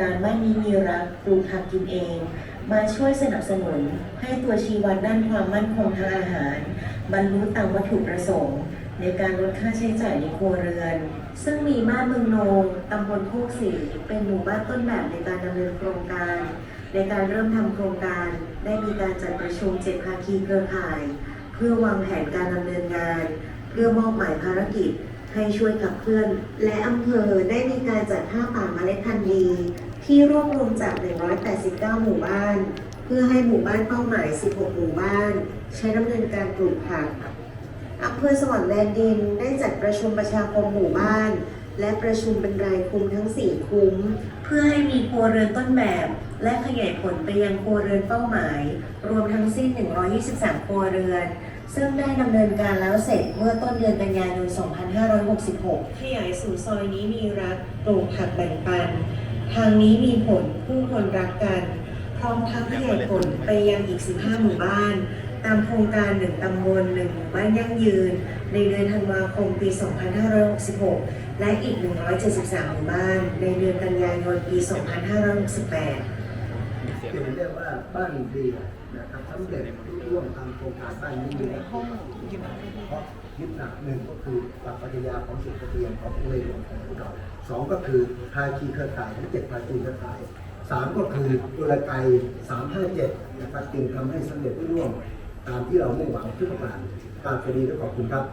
การบ้านมีรักปลูกผักกินเอง มาช่วยสนับสนุน ให้ตัวชีวัดด้านความมั่นคงทางอาหาร บรรลุตามวัตถุประสงค์ ในการลดค่าใช้จ่ายในครัวเรือน ซึ่งมีบ้านเมืองโนงตำบลโคกศรีเป็นหมู่บ้านต้นแบบในการดำเนินโครงการ ในการเริ่มทำโครงการ ได้มีการจัดประชุมเจ็ดภาคีเครือข่าย เพื่อวางแผนการดำเนินงาน เพื่อมอบหมายภารกิจให้ช่วยขับเคลื่อน และอำเภอได้มีการจัดผ้าป่าเมล็ดพันธุ์ดี ที่รวบรวมจาก 189 หมู่บ้าน เพื่อให้หมู่บ้านเป้าหมาย 16 หมู่บ้าน ใช้ดำเนินการปลูกผักอำเภอสวรรค์แดนดินได้จัดประชุมประชาคมหมู่บ้าน และประชุมเป็นรายคุมทั้ง 4 คุมเพื่อให้มีครัวเรือนต้นแบบ และขยายผลไปยังครัวเรือนเป้าหมาย รวมทั้งสิ้น 123 ครัวเรือน ซึ่งได้ดำเนินการแล้วเสร็จเมื่อต้นเดือนกันยายน 2566 ขยายสู่ซอยนี้มีรักปลูกผักแบ่งปัน ทางนี้มีผลผู้คนรักกัน พร้อมทั้งขยายผลไปยังอีก 15 หมู่บ้าน ตามโครงการหนึ่งตำบลหนึ่งหมู่บ้านยั่งยืน ในเดือนธันวาคมปี 2566 และอีก 173 หมู่บ้าน ในเดือนกันยายนปี 2568ที่เรียกว่าบ้านดีนะครับสำเร็จร่วมทำโครงการบ้านนี้อยู่ในห้องเพราะ ยึดหนักหนึ่งก็คือหลักปรัชญาของสิทธิเตียนของเลยหลวงของเราสองก็คือภาคีเครือข่ายทั้งเจ็ดภาคีเครือข่ายสามก็คือตุลไกสามห้าเจ็ดนะครับจึงทำให้สำเร็จร่วมตามที่เรามุ่งหวังทุกประการการสวัสดีและขอบคุณครับ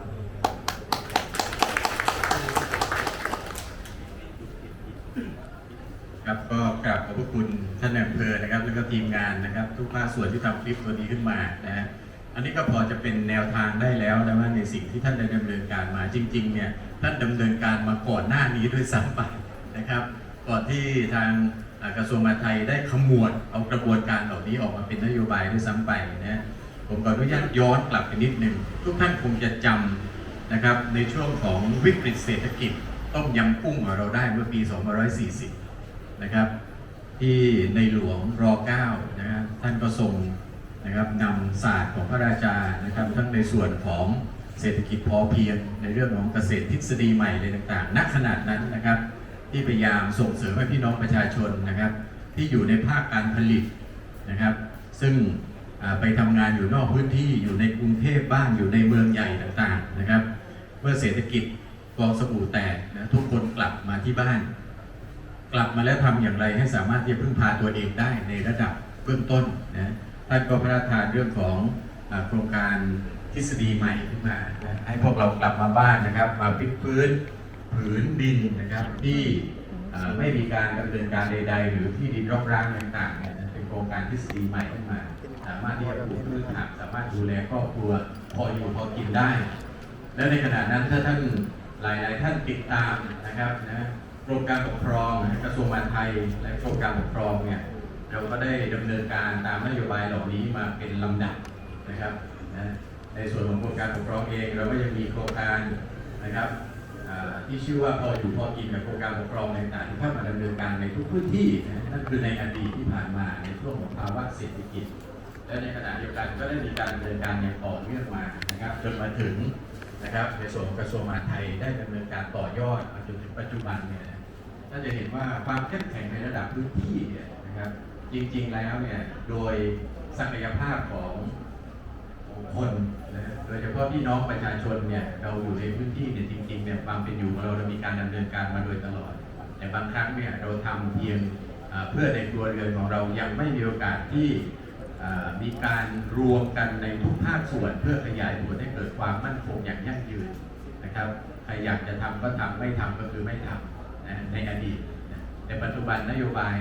ครับก็กราบขอบพระคุณท่านนายอำเภอนะครับแล้วก็ทีมงานนะครับ ทุกภาคส่วนที่ทำคลิปตัวนี้ขึ้นมานะฮะ นนี้ก็พอจะเป็นแนวทางได้แล้วนะว่าในสิ่งที่ท่านได้ดำเนินการมาจริงๆเนี่ยท่านดำเนินการมาก่อนหน้านี้ด้วยซ้ำไปนะครับก่อนที่ทางกระทรวงมหาดไทยได้ขมวดเอากระบวนการเหล่านี้ออกมาเป็นนโยบายด้วยซ้ำไปนะฮะผมขออนุญาตย้อนกลับไปนิดหนึ่งทุกท่านคงจะจำนะครับในช่วงของวิกฤตเศรษฐกิจ ต้มยำกุ้งของเราได้เมื่อปี 2540 นะครับที่ในหลวงร 9 นะครับท่านก็ทรง นะครับนำศาสตร์ของพระราชานะครับทั้งในส่วนของเศรษฐกิจพอเพียง ในเรื่องของเกษตรทฤษฎีใหม่อะไรต่างๆณขนาดนั้นนะครับ ที่พยายามส่งเสริมให้พี่น้องประชาชนนะครับ ที่อยู่ในภาคการผลิตนะครับ ซึ่งไปทำงานอยู่นอกพื้นที่อยู่ในกรุงเทพบ้างอยู่ในเมืองใหญ่ต่างๆนะครับ เมื่อเศรษฐกิจฟองสบู่แตกนะทุกคนกลับมาที่บ้าน กลับมาแล้วทำอย่างไรให้สามารถที่จะพึ่งพาตัวเองได้ในระดับเบื้องต้นนะ ท่านก็พระราชทานเรื่องของโครงการทฤษฎีใหม่ขึ้นมา ให้พวกเรากลับมาบ้านนะครับ มาพิกพื้นผืนดินนะครับที่ไม่มีการดำเนินการใด ๆ หรือที่ดินรกร้างต่างๆเนี่ยเป็นโครงการทฤษฎีใหม่ขึ้นมา สามารถที่จะปลูกพืชผักสามารถดูแลครอบครัวพออยู่พอกินได้ และในขณะนั้นถ้าท่านหลายๆ ท่านติดตามนะครับนะกรมการปกครองกระทรวงมหาดไทยและกรมการปกครองเนี่ย เราก็ได้ดำเนินการตามนโยบายเหล่านี้มาเป็นลำดับนะครับนะในส่วนของกรมการปกครองเองเราก็ยังมีโครงการนะครับที่ชื่อว่าพออยู่พอกินกับโครงการปกครองต่างๆที่เข้ามาดำเนินการในทุกพื้นที่นะนั่นคือในอดีตที่ผ่านมาในช่วงของภาวะเศรษฐกิจ และในขณะเดียวกันก็ได้มีการดำเนินการอย่างต่อเนื่องมานะครับจนมาถึงนะครับในส่วนของกระทรวงมหาดไทยได้ดำเนินการต่อยอดมาจนถึงปัจจุบันเนี่ยน่าจะเห็นว่าความเข้มแข็งในระดับพื้นที่เนี่ยนะครับ จริงๆแล้วเนี่ยโดยศักยภาพของคนนะโดยเฉพาะพี่น้องประชาชนเนี่ยเราอยู่ในพื้นที่เนี่ยจริงๆเนี่ยความเป็นอยู่ของเราเรามีการดำเนินการมาโดยตลอด แต่บางครั้งเนี่ยเราทำเพียงเพื่อในครัวเรือนของเรายังไม่มีโอกาสที่มีการรวมกันในทุกภาคส่วนเพื่อขยายผลให้เกิดความมั่นคงอย่างยั่งยืนนะครับใครอยากจะทำก็ทำไม่ทำก็คือไม่ทำนะในอดีตนะแต่ปัจจุบันนโยบาย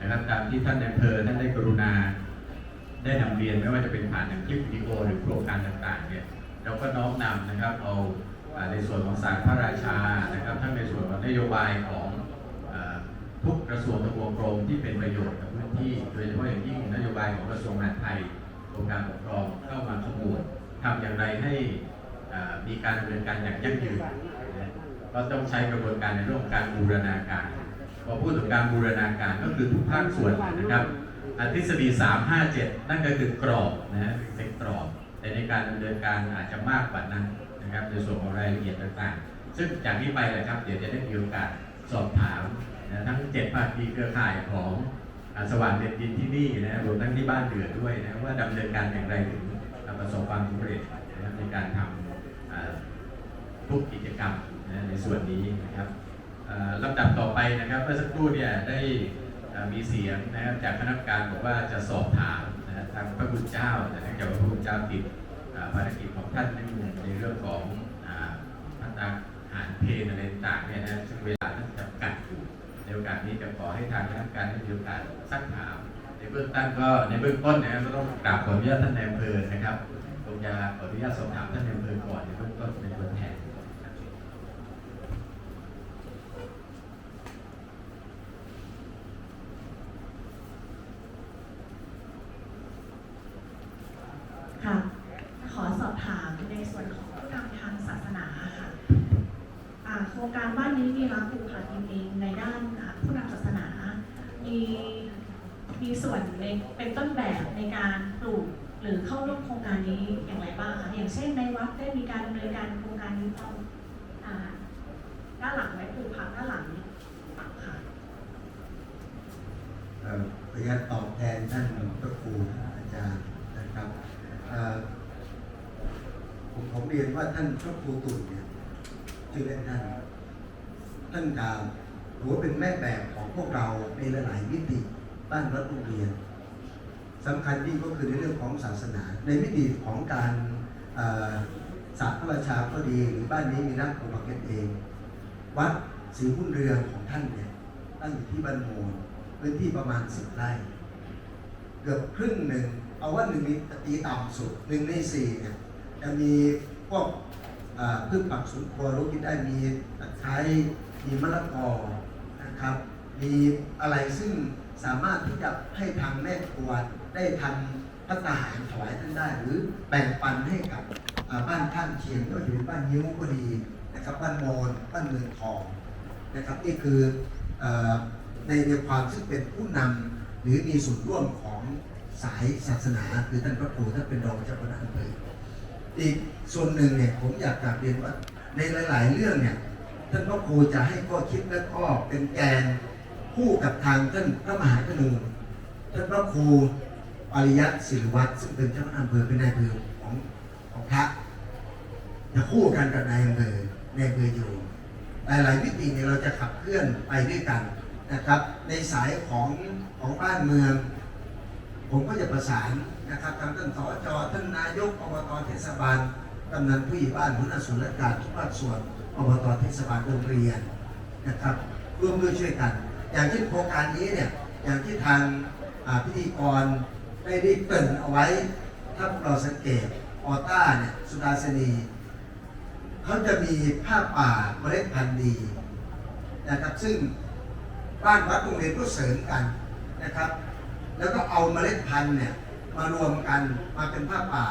นะครับตามที่ท่านนายอำเภอท่านได้กรุณา ได้นำเรียนไม่ว่าจะเป็นผ่านทางคลิปวิดีโอหรือโครงการต่างๆเนี่ยเราก็น้อมนำนะครับเอาในส่วนของสารพระราชานะครับทั้งในส่วนของนโยบายของทุกกระทรวงทบวงกรมที่เป็นประโยชน์กับพื้นที่โดยเฉพาะอย่างยิ่งนโยบายของกระทรวงมหาดไทยกรมการปกครองเข้ามาขมวดทำอย่างไรให้มีการดำเนินการอย่างยั่งยืนก็ต้องใช้กระบวนการในเรื่องการบูรณาการ อพูดถึงการบูรณาการก็คือทุกภาคส่วนนะครับอทฤษฎี357 นั่นก็คือกรอบนะเป็นกรอบ แต่ในการดำเนินการอาจจะมากกว่านั้นนะครับในส่วนของรายละเอียดต่างๆ ซึ่งจากนี้ไปนะครับเดี๋ยวจะได้มีโอกาสสอบถามนะทั้งเจ็ดภาคีเครือข่ายของอสว่างเด็ดดินที่นี่นะรวมทั้งที่บ้านเดือดด้วยนะว่าดำเนินการอย่างไรถึงประสบความสำเร็จนะในการทำอ่าทุกกิจกรรมนะในส่วนนี้นะครับ ลำดับต่อไปนะครับเมื่อสักครู่เนี่ยได้มีเสียงนะครับจากคณะกรรมการบอกว่าจะสอบถามนะทางพระคุณเจ้าแต่เนื่องจากว่าพระคุณเจ้าติดภารกิจของท่านในมุมในเรื่องของพัฒนาหารเพลนอะไรต่างเนี่ยนะซึ่งเวลาท่านจำกัดอยู่ในโอกาสนี้จะขอให้ทางคณะกรรมการได้มีโอกาสสักถาม ในเบื้องต้นก็ในเบื้องต้นนะครับก็ต้องกราบขออนุญาตท่านนายอำเภอนะครับคงจะขออนุญาตสอบถามท่านนายอำเภอก่อนในเบื้องต้นในตัวแทนครับ ค่ะ ขอสอบถามในส่วนของผู้นำทางศาสนาค่ะอ่าโครงการบ้านนี้มีรักปลูกผักเองในด้านอ่าผู้นำศาสนา มีมีส่วนใน เป็นต้นแบบในการปลูกหรือเข้าร่วมโครงการนี้อย่างไรบ้างคะ อย่างเช่นในวัดได้มีการดำเนินการโครงการนี้ตอนอ่าด้านหลังไว้ปลูกผักด้านหลังค่ะเอ่อขออนุญาตตอบแทนท่านพระครูอาจารย์นะครับผมผมเรียนว่าท่านพระครูตุ่นเนี่ยชื่อเล่นท่านท่านกล่าวถือว่าเป็นแม่แบบของพวกเราในหลายๆมิติบ้านวัดโรงเรียน สำคัญยิ่งก็คือในเรื่องของศาสนา ในมิติของการศาสตร์พระราชาก็ดีหรือบ้านนี้มีนักปฏิบัติเอง วัดศรีหุ่นเรือของท่านเนี่ยตั้งอยู่ที่บ้านโมนพื้นที่ประมาณสิบไร่เกือบครึ่งหนึ่งเอาว่าหนึ่งในตีต่ำสุดหนึ่งในสี่เนี่ยจะมีพวกพืชผักสวนครัวรู้กินได้มีตะไคร้มีมะละกอนะครับ มีอะไรซึ่งสามารถที่จะให้ทางแม่ครัว ได้ทำพัฒนาหารถวายท่านได้ หรือแบ่งปันให้กับบ้านข้างเคียงไม่ว่บ้านยิ้วก็ดีนะครับบ้านโมนบ้านเมืองทองนะครับนี่คือในในความซึ่งเป็นผู้นำหรือมีส่วนร่วมของสายศาสนาคือท่านพระครูท่านเป็นรองเจ้าคณะอำเภออีกส่วนหนึ่งเนี่ยผมอยากกลับเรียนว่าในหลาย ๆ เรื่องเนี่ยท่านพระครูจะให้ข้อคิดและข้อเป็นแกนคู่กับทางท่านพระมหากนูท่านพระครู ปริยัติศิริวัตรซึ่งเป็นเจ้าอำเภอเป็นนายอำเภอของของพระจะคู่กันกับนายอำเภอนายอำเภออยู่ หลายๆมิติเนี่ยเราจะขับเคลื่อนไปด้วยกันนะครับ ในสายของของบ้านเมือง ผมก็จะประสานนะครับทางท่านสจท่านนายกอบตเทศบาลกำนันผู้ใหญ่บ้านหัวหน้าส่วนราชการทุกภาคส่วนอบตเทศบาลโรงเรียนนะครับร่วมด้วยช่วยกัน อย่างเช่นโครงการนี้เนี่ยอย่างที่ทางพิธีกร ได้ได้เกริ่นเอาไว้ ถ้าพวกเราสังเกตออต้าเนี่ยสุดาสนีเขาจะมีผ้าป่าเมล็ดพันธุ์ดีนะครับซึ่งบ้านวัดโรงเรียนก็เสริมกันนะครับ แล้วก็เอาเมล็ดพันธุ์เนี่ยมารวมกันมาเป็นผ้าป่า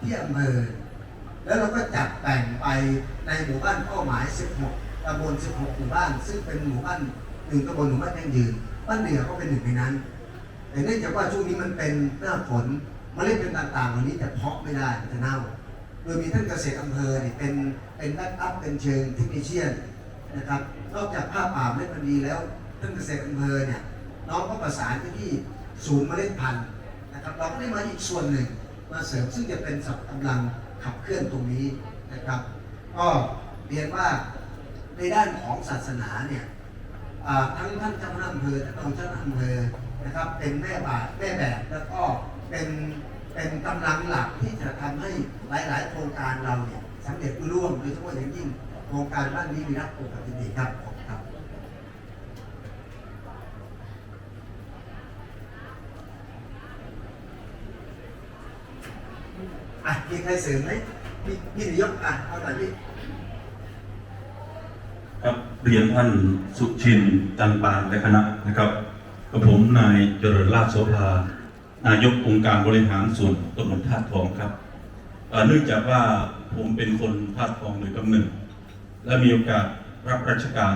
ที่อำเภอแล้วเราก็จัดแบ่งไปในหมู่บ้านเป้าหมาย 16ตำบล 16 หมู่บ้าน ซึ่งเป็นหมู่บ้านหนึ่งตำบลหมู่บ้านยั่งยืนบ้านเหนือก็เป็นหนึ่งในนั้น แต่เนื่องจากว่าช่วงนี้มันเป็นหน้าฝนเมล็ดเป็นต่างๆเหล่านี้จะเพาะไม่ได้มันจะเน่า โดยมีท่านเกษตรอำเภอเนี่ยเป็นเป็นแบ็กอัพเป็นเชิงเทคนิชเชียนนะครับ นอกจากผ้าป่าเมล็ดพันธุ์ดีแล้วท่านเกษตรอำเภอเนี่ยน้องก็ประสานไปที่ศูนย์เมล็ดพันธุ์นะครับเราก็ได้มาอีกส่วนหนึ่งมาเสริมซึ่งจะเป็นสับกำลังขับเคลื่อนตรงนี้นะครับ ก็เรียนว่าในด้านของศาสนาเนี่ย ทั้งท่านเจ้าคณะอำเภอท่านรองเจ้าคณะอำเภอนะครับ เป็นแม่บาทแม่แบบแล้วก็เป็นเป็นกำลังหลักที่จะทำให้หลาย ๆ โครงการเราเนี่ยสำเร็จรุ่ร่วงโดยเฉพาะอย่างยิ่งโครงการบ้านนี้มีรักปกติดีครับขอบคุณครับอะมีใครเสริมไหมพี่นายกอะเอาหน่อยพี่ เรียนท่านสุชินต์จันปานและคณะนะครับกับผมนายเจริญราชโสภานายกองค์การบริหารส่วนตำบลท่าทองครับเนื่องจากว่าผมเป็นคนท่าทองโดยกำเนิดและมีโอกาสรับราชการ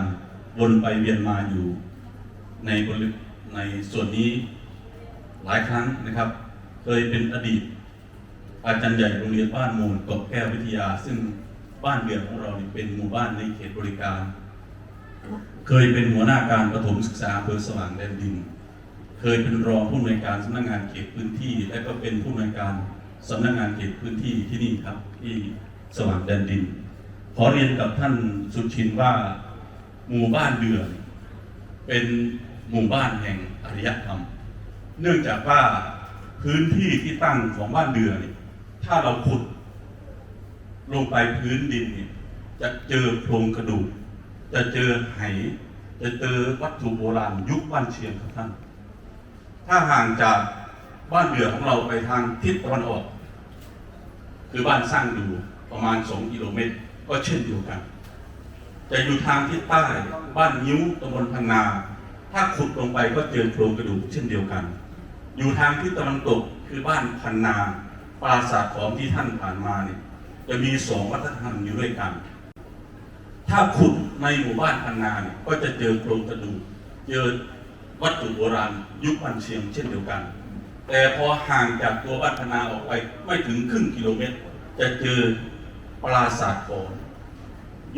วนไปเวียนมาอยู่ ในบริในส่วนนี้หลายครั้งนะครับ เคยเป็นอดีต อาจารย์ใหญ่โรงเรียนบ้านมูลกบแก้ววิทยา ซึ่งบ้านเรือนของเราเป็นหมู่บ้านในเขตบริการ เคยเป็นหัวหน้าการประถมศึกษาอำเภอสว่างแดนดิน เคยเป็นรองผู้อำนวยการสำนักงานเขตพื้นที่ และก็เป็นผู้อำนวยการสำนักงานเขตพื้นที่ที่นี่ครับที่สว่างแดนดิน ขอเรียนกับท่านสุชินว่าหมู่บ้านเดือนเป็นหมู่บ้านแห่งอารยธรรม เนื่องจากว่าพื้นที่ที่ตั้งของบ้านเดือนเนี่ยถ้าเราขุด ลงไปพื้นดินจะเจอโครงกระดูก จะเจอไหจะเจอวัตถุโบราณยุคบ้านเชียงครับท่าน ถ้าห่างจากบ้านเดือของเราไปทางทิศตะวันออก คือบ้านสร้างดูประมาณ 2 กิโลเมตร ก็เช่นเดียวกัน จะอยู่ทางทิศใต้บ้านนิ้วตำบลพังนา ถ้าขุดลงไปก็เจอโครงกระดูกเช่นเดียวกัน อยู่ทางทิศตะวันตกคือบ้านพันนาปราสาทของที่ท่านผ่านมาเนี่ยจะมีสองวัฒนธรรมอยู่ด้วยกัน ถ้าขุดในหมู่บ้านพันนาเนี่ยก็จะเจอโครงกระดูกเจอวัตถุโบราณยุคบันเชียงเช่นเดียวกัน แต่พอห่างจากตัวบ้านพันนาออกไปไม่ถึงครึ่งกิโลเมตร จะเจอปราสาทขอม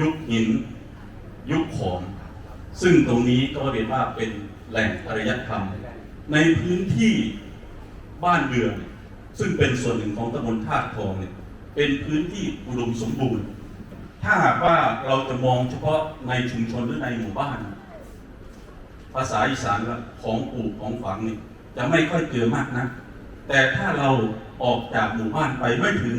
ยุคหิน ยุคขอมซึ่งตรงนี้ก็เรียกว่าเป็นแหล่งอารยธรรม ในพื้นที่บ้านเรือนซึ่งเป็นส่วนหนึ่งของตำบลท่าทองเนี่ยเป็นพื้นที่อุดมสมบูรณ์ ถ้าหากว่าเราจะมองเฉพาะในชุมชนหรือในหมู่บ้าน ภาษาอีสานของปลูกของฝังนี่จะไม่ค่อยเจอมากนะ แต่ถ้าเราออกจากหมู่บ้านไปไม่ถึง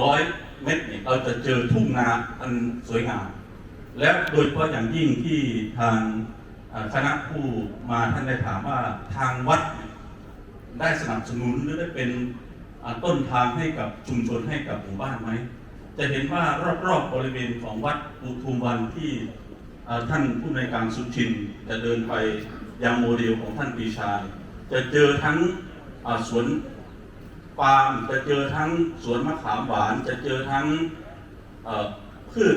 ร้อยเมตรเนี่ยเราจะเจอทุ่งนาอันสวยงาม และโดยเฉพาะอย่างยิ่งที่ทางคณะผู้มาท่านได้ถามว่าทางวัดได้สนับสนุนหรือได้เป็นต้นทางให้กับชุมชนให้กับหมู่บ้านไหม จะเห็นว่ารอบๆบริเวณของวัดอุทุมวันที่ท่านผู้ในการสุชินจะเดินไปยังโมเดลของท่านปีชาจะเจอทั้งสวนปาล์มจะเจอทั้งสวนมะขามหวาน จะเจอทั้งพืช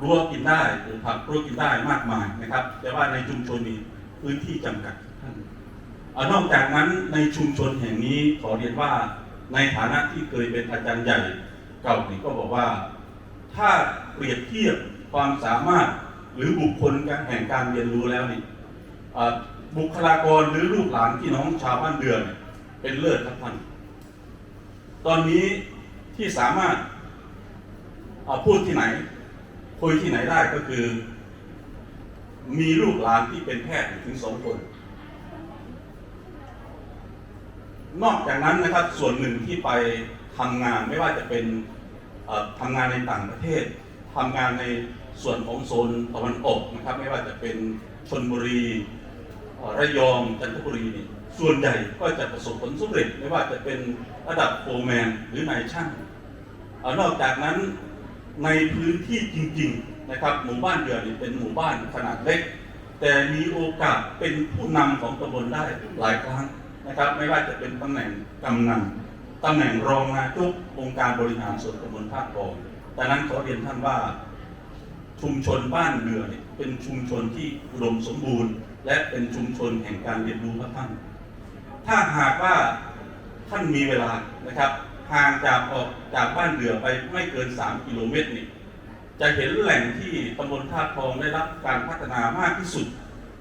รั้วกินได้ปลูกผักรั้วกินได้มากมายนะครับ แต่ว่าในชุมชนมีพื้นที่จำกัดท่านนอกจากนั้นในชุมชนแห่งนี้ขอเรียนว่าในฐานะที่เคยเป็นอาจารย์ใหญ่ เก่านี่ก็บอกว่า ถ้าเปรียบเทียบความสามารถหรือบุคคลกแห่งการเรียนรู้แล้วนี่บุคลากรหรือลูกหลานพี่น้องชาวบ้านเดือนเป็นเลิศครับท่านตอนนี้ที่สามารถพูดที่ไหน คุยที่ไหนได้ก็คือ มีลูกหลานที่เป็นแพทย์ถึงสองคน นอกจากนั้นนะครับส่วนหนึ่งที่ไป ทำงานไม่ว่าจะเป็นทำงานในต่างประเทศทำงานในส่วนของโซนตะวันออกนะครับ ไม่ว่าจะเป็นชนบุรีระยองจันทบุรีนี่ส่วนใหญ่ก็จะประสบผลสำเร็จ ไม่ว่าจะเป็นระดับโฟร์แมนหรือนายช่างอนอกจากนั้นในพื้นที่จริง ๆนะครับ หมู่บ้านเดือนี่เป็นหมู่บ้านขนาดเล็ก แต่มีโอกาสเป็นผู้นำของตำบลได้หลายครั้งนะครับ ไม่ว่าจะเป็นตำแหน่งกำนัน ตำแหน่งรองนายกองค์การบริหารส่วนตำบลท่าทองแต่นั้นขอเรียนท่านว่าชุมชนบ้านเรือเนี่ยเป็นชุมชนที่อุดมสมบูรณ์ และเป็นชุมชนแห่งการเรียนรู้ครับท่าน ถ้าหากว่าท่านมีเวลานะครับห่างจากออกจากบ้านเรือไปไม่เกิน 3 กิโลเมตรนี่จะเห็นแหล่งที่ตำบลท่าทองได้รับการพัฒนามากที่สุด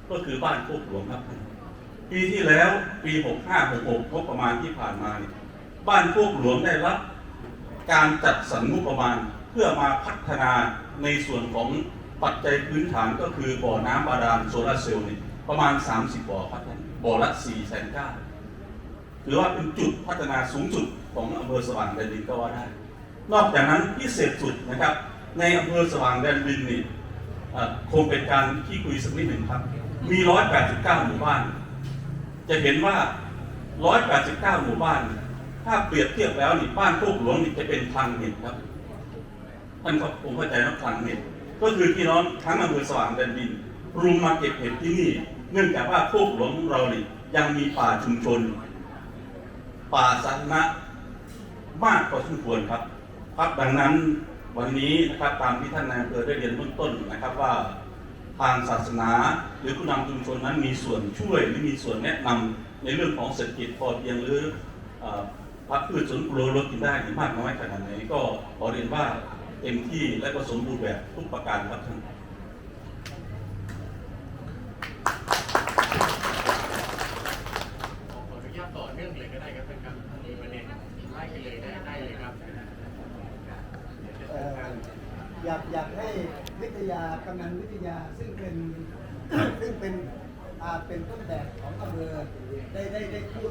ก็คือบ้านโคกหลวงครับท่านปีที่แล้วปี 65-66งบประมาณที่ผ่านมาเนี่ย บ้านโคกหลวงได้รับการจัดสรรงบประมาณเพื่อมาพัฒนาในส่วนของปัจจัยพื้นฐานก็คือบ่อน้ำบาดาลโซลาเซลล์นี่ประมาณ 30 บ่อครับท่าบ่อละ4แสนเก้าถือว่าเป็นจุดพัฒนาสูงสุดของอำเภอสว่างแดนดินก็ว่าได้ นอกจากนั้นพิเศษสุดนะครับ ในอำเภอสว่างแดนดินนี่คงเป็นการที่คุยสักนิดหนึ่งครับ มี 189 หมู่บ้าน จะเห็นว่า 189 หมู่บ้าน ถ้าเปรียบเทียบแล้วนี่บ้านโคกหลวงนี่จะเป็นทางเห็นครับท่านก็คงเข้าใจนะทางเห็ดก็คือพี่น้องทั้งอำเภอสว่างแดนดินรุมมาเก็บเห็ดที่นี่ เนื่องจากว่าโคกหลวงเรานี่ยังมีป่าชุมชน ป่าสาธารณะมากพอสมควรครับครับดังนั้นวันนี้นะครับตามที่ท่านนายอำเภอได้เรียนเบื้องต้นนะครับว่าทางศาสนาหรือผู้นำชุมชนนั้นมีส่วนช่วยหรือมีส่วนแนะนำในเรื่องของเศรษฐกิจพอเพียงหรือ พัาพืชสวนครัลดกินได้หรือมากน้อยขนาดไหนก็ขอเรียนว่าเต็มที่และก็สมบูรณ์แบบทุกประการครับท่านต่อเนื่องเลยก็ได้ครับท่านครับมีประเด็นไล่ไปเลยได้เลยครับอยากอยากให้วิทยากำนันวิทยาซึ่งเป็นซึ่งเป็นอาเป็นต้นแบบของอำเภอได้ได้ได้พูด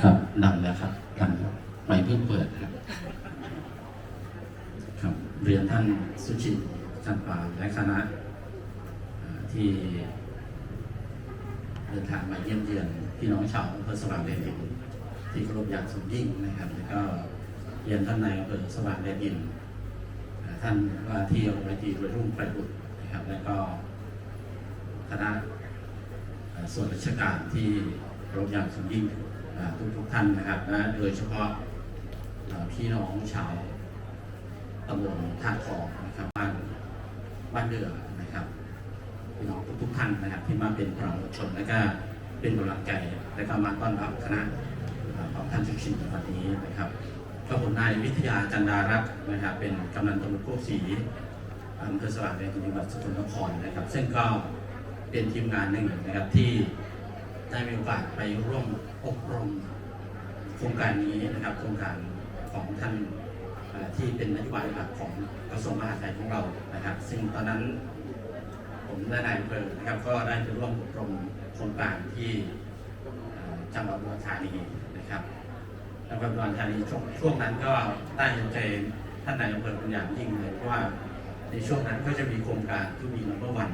ครับดังแล้วครับดังไม่เพิ่งเปิดครับ ครับ เรียนท่านสุชินจันปาและคณะเอ่อที่เดินทางมาเยี่ยมเยือนพี่น้อง ชาวอำเภอสว่างแดนดินที่เคารพอย่างสูงยิ่งนะครับแล้วก็เรียนท่านนายอำเภอสว่างแดนดินท่านว่าที่อวตีรุ่งไพบุตรนะครับ แล้วก็คณะส่วนราชการที่เคารพอย่างสูงยิ่งทุกทุกท่านนะครับและโดยเฉพาะพี่น้องชาวตำบลท่าทองนะครับบ้านบ้านเดือนะครับพี่น้องทุกทุกๆท่านนะครับที่มาเป็นพลังชนและก็ เป็นกำลังใจและก็มาต้อนรับคณะของท่านชุชินในวันนี้นะครับก็ผมนายวิทยาจันดารักษ์นะครับเป็นกำนันตำบลโคกศรีอำเภอสว่างแดนจังหวัดสกลนครนะครับ ซึ่งก็เป็นทีมงานหนึ่งนะครับที่ได้มีโอกาสไปร่วมอบรมโครงการนี้นะครับ โครงการของท่านที่เป็นนโยบายหลักของกระทรวงมหาดไทยของเรานะครับ ซึ่งตอนนั้นผมและนายอำเภอนะครับก็ได้ไปร่วมอบรม โครงการที่จังหวัดอุดรธานีนะครับจังหวัดอุดรธานีช่วงช่วงนั้นก็ได้เห็นใจท่านนายอำเภอเป็นอย่างยิ่งเลยเพราะว่าในช่วงนั้นก็จะมีโครงการที่มีนัมเบอร์วัน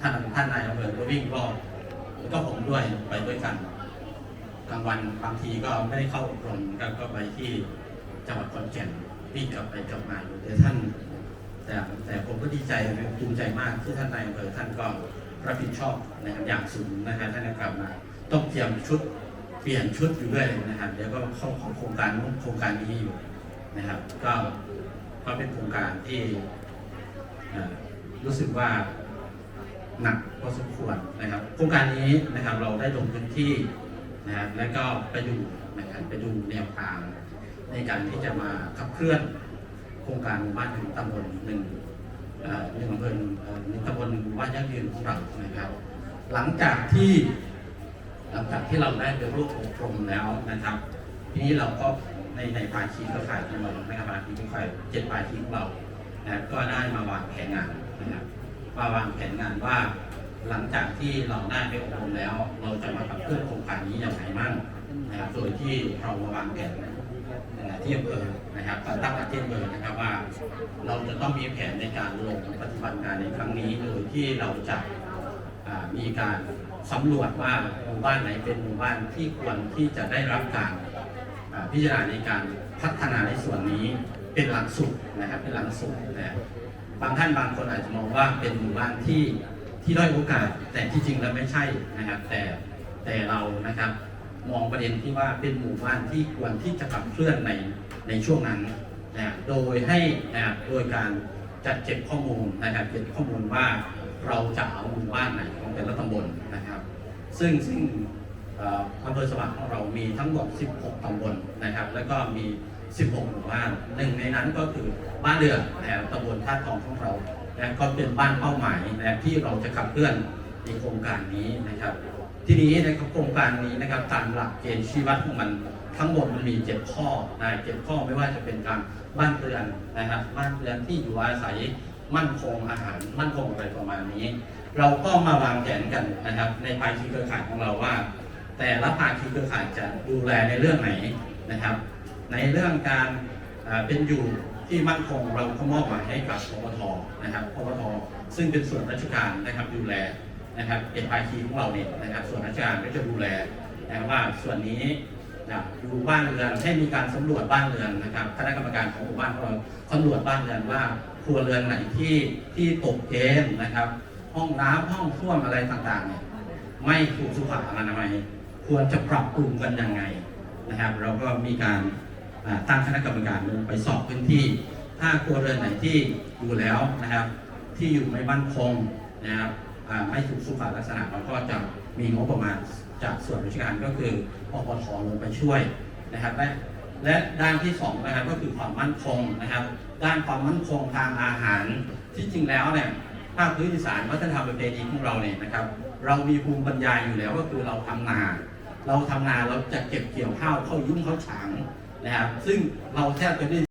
ท่านท่านนายอำเภอก็วิ่งรอบแล้วก็ผมด้วยไปด้วยกันกลางวันบางทีก็ไม่ได้เข้าอบรมก็ก็ไปที่จังหวัดขอนแก่นวิ่งกลับไปกลับมาอยู่แต่ท่าน แต่แต่ผมก็ดีใจภูมิใจมากที่ท่านนายอำเภอท่านก็ รับผิดชอบนะครับอย่างสูงนะครับท่านก็กลับมาต้องเตรียมชุดเปลี่ยนชุดอยู่ด้วยนะครับเดี๋ยวก็เข้าของโครงการนู้โครงการนี้อยู่นะครับ ก็ก็เป็นโครงการที่รู้สึกว่าหนักพอสมควรนะครับ โครงการนี้นะครับเราได้ลงพื้นที่นะครับแล้วก็ไปดูนะครับไปดูแนวทางในการที่จะมาขับเคลื่อนโครงการหมู่บ้านหนึ่งตำบลหนึ่ง เอ่อหนึ่งอำเภอเอ่อหนึ่งตำบลหนึ่งหมู่บ้านยั่งยืนของเรานะครับ หลังจากที่หลังจากที่เราได้ไปร่วมอบรมแล้วนะครับ ทีนี้เราก็ในในภาคีเครือข่ายของเรานะครับภาคีเครือข่ายเจ็ดภาคีของเรานะก็ได้มาวางแผนงานนะครับมาวางแผนงานว่า หลังจากที่เราได้ไปอบรมแล้ว เราจะมาขับเคลื่อนโครงการนี้อย่างไรมั่งนะครับโดยที่เรามาวางแผน ที่อำเภอนะครับตั้งแต่ที่อำเภอนะครับว่า เราจะต้องมีแผนในการลงปฏิบัติงานในครั้งนี้โดยที่เราจะมีการสำรวจว่าหมู่บ้านไหนเป็นหมู่บ้านที่ควรที่จะได้รับการพิจารณาในการพัฒนาในส่วนนี้เป็นหลักสูตรนะครับเป็นหลักสูตรนะบบางท่านบางคนอาจจะมองว่าเป็นหมู่บ้านที่ที่ด้อยโอกาสแต่ที่จริงแล้วไม่ใช่นะครับแต่แต่เรานะครับ มองประเด็นที่ว่าเป็นหมู่บ้านที่ควรที่จะขับเคลื่อนในในช่วงนั้นนะโดยให้นะครับโดยการจัดเก็บข้อมูลนะครับเก็บข้อมูลว่าเราจะเอาหมู่บ้านไหนของแต่ละตำบลนะครับ ซึ่งซึ่งอำเภอสว่างของเรามีทั้งหมด 16 ตำบลนะครับ แล้วก็มี 16 หมู่บ้าน หนึ่งในนั้นก็คือบ้านเดือนะตำบลท่าทองของเรานะก็เป็นบ้านเป้าหมายนะที่เราจะขับเคลื่อนในโครงการนี้นะครับ ทีนี้นะครับโครงการนี้นะครับตามหลักเกณฑ์ชีวัดของมันทั้งหมดมันมีเจ็ดข้อนะเจ็ดข้อไม่ว่าจะเป็นการบ้านเรือนนะครับบ้านเรือนที่อยู่อาศัยมั่นคงอาหารมั่นคงอะไรประมาณนี้ เราก็มาวางแผนกันนะครับ ในภาคีเครือข่ายของเราว่า แต่ละภาคีเครือข่ายจะดูแลในเรื่องไหนนะครับ ในเรื่องการเป็นอยู่ที่มั่นคงเราก็มอบหมายให้กับปปทนะครับปปทซึ่งเป็นส่วนราชการนะครับดูแล นะครับเป็นภาคีของเราเนี่ยนะครับ ส่วนราชการก็จะดูแลนะครับว่าส่วนนี้นะดูบ้านเรือนให้มีการสำรวจบ้านเรือนนะครับคณะกรรมการของหมู่บ้านของเราสำรวจบ้านเรือนว่าครัวเรือนไหนที่ที่ตกเกณฑ์นะครับ ห้องน้ำห้องส้วมอะไรต่างๆเนี่ยไม่ถูกสุขอนามัยควรจะปรับปรุงกันยังไงนะครับ เราก็มีการตั้งคณะกรรมการลงไปสอบพื้นที่ ถ้าครัวเรือนไหนที่อยู่แล้วนะครับ ที่อยู่ไม่มั่นคงนะครับ ไม่ถูกสุขลักษณะเราก็จะมีงบประมาณจากส่วนราชการก็คืออปทลงไปช่วยนะครับและและด้านที่สองนะครับก็คือความมั่นคงนะครับ ด้านความมั่นคงทางอาหารที่จริงแล้วเนี่ยภาคพื้นอีสานวัฒนธรรมประเพณีของเราเนี่ยนะครับ เรามีภูมิปัญญาอยู่แล้วก็คือเราทำนา เราทำนาเราจะเก็บเกี่ยวข้าวเข้ายุ่งเข้าฉางนะครับ ซึ่งเราแทบจะได้